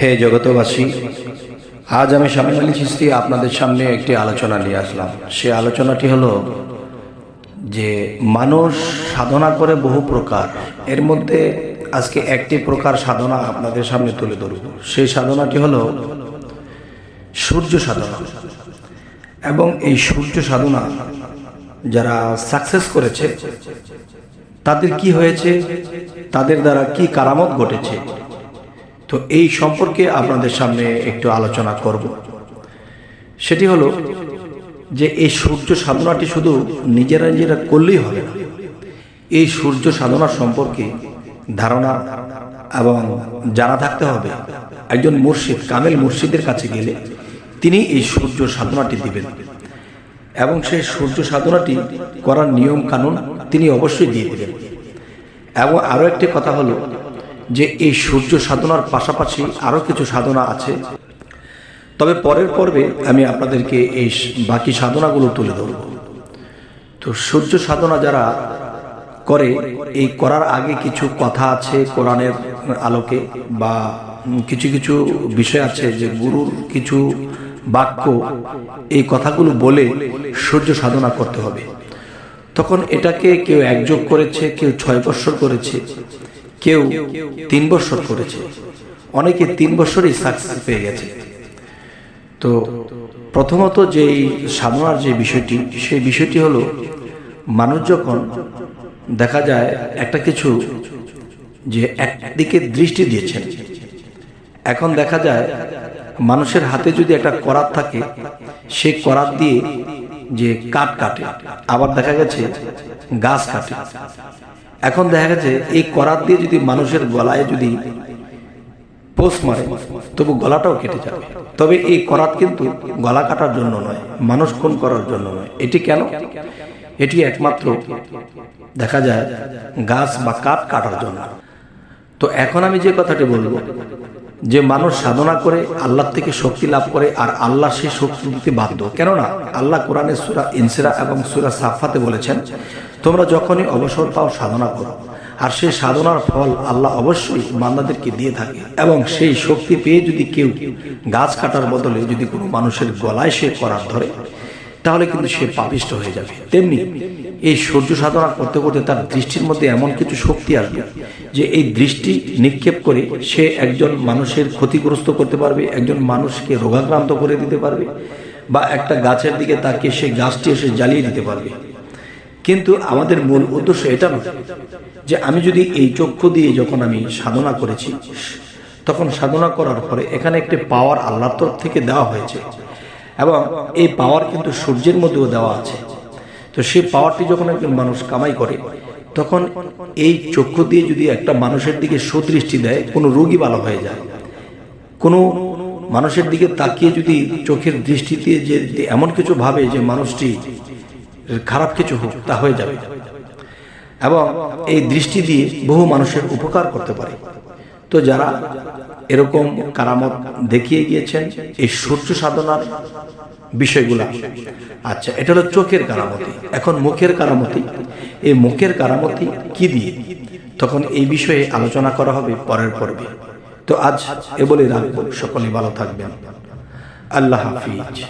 হে জগতবাসী আজ আমি স্বামী আলী চিস্তি আপনাদের সামনে একটি আলোচনা নিয়ে আসলাম। সে আলোচনাটি হলো যে মানুষ সাধনা করে বহু প্রকার। এর মধ্যে আজকে একটি প্রকার সাধনা আপনাদের সামনে তুলে ধরব। সেই সাধনাটি হলো সূর্য সাধনা। এবং এই সূর্য সাধনা যারা সাকসেস করেছে, তাদের কি হয়েছে? তাদের দ্বারা কি কারামত ঘটেছে? তো এই সম্পর্কে আপনাদের সামনে একটু আলোচনা করব। সেটি হলো যে এই সূর্য সাধনাটি শুধু নিজেরা নিজেরা করলেই হবে না। এই সূর্য সাধনা সম্পর্কে ধারণা এবং জানা থাকতে হবে। একজন মুর্শিদ, কামেল মুর্শিদের কাছে গেলে তিনি এই সূর্য সাধনাটি দিবেন এবং সেই সূর্য সাধনাটি করার নিয়ম কানুন তিনি অবশ্যই দিয়ে দেবেন। এবং আরও একটি কথা হলো যে এই সূর্য সাধনার পাশাপাশি আরও কিছু সাধনা আছে। তবে পরের পর্বে আমি আপনাদেরকে এই বাকি সাধনাগুলো তুলে ধরব। তো সূর্য সাধনা যারা করে, এই করার আগে কিছু কথা আছে কোরআনের আলোকে বা কিছু কিছু বিষয় আছে যে গুরুর কিছু বাক্য, এই কথাগুলো বলে সূর্য সাধনা করতে হবে। তখন এটাকে কেউ একযোগ করেছে, কেউ ছয় বৎসর করেছে। কেউ তিন বৎসর করেছে। অনেকে তিন বছরই সাকসেস পেয়ে গেছে। তো প্রথমত যে সাধনার যে বিষয়টি, সেই বিষয়টি হলো মানুষ যখন দেখা যায় একটা কিছু যে একদিকে দৃষ্টি দিয়েছেন, এখন দেখা যায় মানুষের হাতে যদি একটা করাত থাকে, সেই করাত দিয়ে যে কাঠ কাটে, আবার দেখা গেছে গাছ কাটে। এখন দেখা গেছে, এই করাত দিয়ে যদি মানুষের গলায় যদি পোষ মারে, তবু গলাটাও কেটে যাবে। তবে এই করাত কিন্তু গলা কাটার জন্য নয়, মানুষ খুন করার জন্য নয়। এটি কেন? এটি একমাত্র দেখা যায়, গাছ বা কাঠ কাটার জন্য। তো এখন আমি যে কথাটি বলব যে মানুষ সাধনা করে, আল্লাহ থেকে শক্তি লাভ করে আর আল্লাহ সেই শক্তি দিতে বাধ্য। কেননা আল্লাহ কোরআনের সুরা ইনসিরা এবং সুরা সাফাতে বলেছেন, তোমরা যখনই অবসর পাও সাধনা করো। আর সেই সাধনার ফল আল্লাহ অবশ্যই বান্দাদেরকে দিয়ে থাকে। এবং সেই শক্তি পেয়ে যদি কেউ গাছ কাটার বদলে যদি কোনো মানুষের গলায় সে করার ধরে তাহলে কিন্তু সে পাপিষ্ট হয়ে যাবে। তেমনি এই সূর্য সাধনা করতে করতে তার দৃষ্টির মধ্যে এমন কিছু শক্তি আসবে যে এই দৃষ্টি নিক্ষেপ করে সে একজন মানুষের ক্ষতিগ্রস্ত করতে পারবে, একজন মানুষকে রোগাক্রান্ত করে দিতে পারবে বা একটা গাছের দিকে তাকে সে গাছটি এসে জ্বালিয়ে দিতে পারবে। কিন্তু আমাদের মূল উদ্দেশ্য এটা নয় যে আমি যদি এই চক্ষু দিয়ে যখন আমি সাধনা করেছি, তখন সাধনা করার পরে এখানে একটি পাওয়ার আল্লাহর তরফ থেকে দেওয়া হয়েছে। এবং এই পাওয়ার কিন্তু সূর্যের মধ্যেও দেওয়া আছে। তো সেই পাওয়ারটি যখন একজন মানুষ কামাই করে, তখন এই চক্ষু দিয়ে যদি একটা মানুষের দিকে সুদৃষ্টি দেয়, কোনো রোগী ভালো হয়ে যায়। কোনো মানুষের দিকে তাকিয়ে যদি চোখের দৃষ্টি দিয়ে যে এমন কিছু ভাবে যে মানুষটি খারাপ কিছু হোক, তা হয়ে যাবে। এবং এই দৃষ্টি দিয়ে বহু মানুষের উপকার করতে পারে। তো যারা এরকম কারামত দেখিয়ে গিয়েছেন, এই সূর্য সাধনার বিষয়গুলা। আচ্ছা এটা হলো চোখের কারামতি। এখন মুখের কারামতি। এই মুখের কারামতি কি দিয়ে? তখন এই বিষয়ে আলোচনা করা হবে পরের পর্বে। তো আজ এ বলে রাখব। সকলে ভালো থাকবেন। আল্লাহ হাফিজ।